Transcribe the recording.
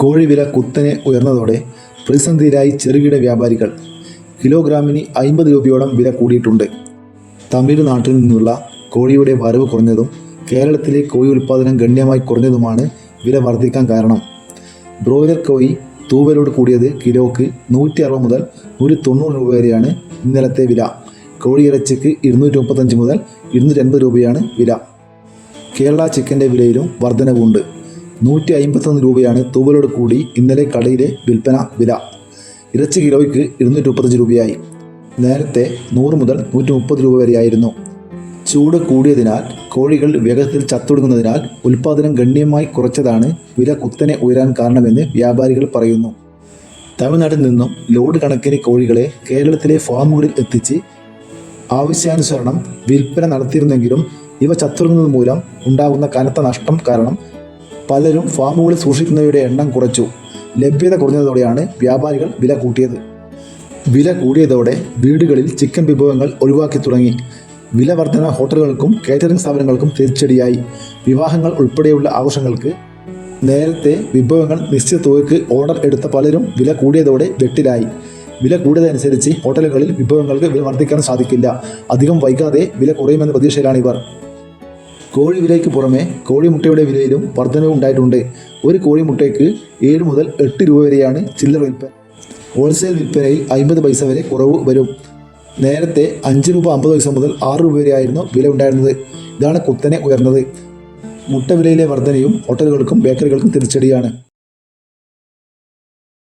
കോഴിവില കുത്തനെ ഉയർന്നതോടെ പ്രതിസന്ധിയിലായി ചെറുകിട വ്യാപാരികൾ കിലോഗ്രാമിന് അമ്പത് രൂപയോളം വില കൂടിയിട്ടുണ്ട്. തമിഴ്നാട്ടിൽ നിന്നുള്ള കോഴിയുടെ വരവ് കുറഞ്ഞതും കേരളത്തിലെ കോഴി ഉൽപ്പാദനം ഗണ്യമായി കുറഞ്ഞതുമാണ് വില വർദ്ധിക്കാൻ കാരണം. ബ്രോയിലർ കോഴി തൂവലോട് കൂടിയത് കിലോക്ക് നൂറ്റി അറുപത് മുതൽ നൂറ്റി തൊണ്ണൂറ് രൂപ വരെയാണ് ഇന്നലത്തെ വില. കോഴിയിറച്ചിക്ക് ഇരുന്നൂറ്റി മുപ്പത്തഞ്ച് മുതൽ ഇരുന്നൂറ്റി അൻപത് രൂപയാണ് വില. കേരള ചിക്കന്റെ വിലയിലും വർധനവുണ്ട്. നൂറ്റി അമ്പത്തൊന്ന് രൂപയാണ് തൂവലോട് കൂടി ഇന്നലെ കടയിലെ വിൽപ്പന വില. ഇറച്ചി കിലോയ്ക്ക് ഇരുന്നൂറ്റി മുപ്പത്തഞ്ച് രൂപയായി. നേരത്തെ നൂറ് മുതൽ നൂറ്റി മുപ്പത് രൂപ വരെയായിരുന്നു. ചൂട് കൂടിയതിനാൽ കോഴികൾ വേഗത്തിൽ ചത്തൊടുങ്ങുന്നതിനാൽ ഉൽപ്പാദനം ഗണ്യമായി കുറച്ചതാണ് വില കുത്തനെ ഉയരാൻ കാരണമെന്ന് വ്യാപാരികൾ പറയുന്നു. തമിഴ്നാട്ടിൽ നിന്നും ലോഡ് കണക്കിന് കോഴികളെ കേരളത്തിലെ ഫാമുകളിൽ എത്തിച്ച് ആവശ്യാനുസരണം വിൽപ്പന നടത്തിയിരുന്നെങ്കിലും ഇവ ചത്തൊടുങ്ങുന്നത് മൂലം ഉണ്ടാകുന്ന കനത്ത നഷ്ടം കാരണം പലരും ഫാമുകളിൽ സൂക്ഷിക്കുന്നവയുടെ എണ്ണം കുറച്ചു. ലഭ്യത കുറഞ്ഞതോടെയാണ് വ്യാപാരികൾ വില കൂട്ടിയത്. വില കൂടിയതോടെ വീടുകളിൽ ചിക്കൻ വിഭവങ്ങൾ ഒഴിവാക്കി തുടങ്ങി. വില വർധന ഹോട്ടലുകൾക്കും കേറ്ററിംഗ് സ്ഥാപനങ്ങൾക്കും തിരിച്ചടിയായി. വിവാഹങ്ങൾ ഉൾപ്പെടെയുള്ള ആഘോഷങ്ങൾക്ക് നേരത്തെ വിഭവങ്ങൾ നിശ്ചിത തുകയ്ക്ക് ഓർഡർ എടുത്ത പലരും വില കൂടിയതോടെ വെട്ടിലായി. വില കൂടിയതനുസരിച്ച് ഹോട്ടലുകളിൽ വിഭവങ്ങൾക്ക് വില വർദ്ധിക്കാൻ സാധിക്കില്ല. അധികം വൈകാതെ വില കുറയുമെന്ന പ്രതീക്ഷയിലാണ് ഇവർ കോഴി വിലയ്ക്ക് പുറമെ കോഴിമുട്ടയുടെ വിലയിലും വർധനവ് ഉണ്ടായിട്ടുണ്ട്. ഒരു കോഴിമുട്ടയ്ക്ക് ഏഴ് മുതൽ എട്ട് രൂപ വരെയാണ് ചില്ലറ വിൽപ്പന. ഹോൾസെയിൽ വിൽപ്പനയിൽ അമ്പത് പൈസ വരെ കുറവ് വരും. നേരത്തെ അഞ്ച് രൂപ അമ്പത് പൈസ മുതൽ ആറ് രൂപ വരെയായിരുന്നു വില ഉണ്ടായിരുന്നത്. ഇതാണ് കുത്തനെ ഉയർന്നത്. മുട്ട വിലയിലെ വർധനയും ഹോട്ടലുകൾക്കും ബേക്കറികൾക്കും തിരിച്ചടിയാണ്.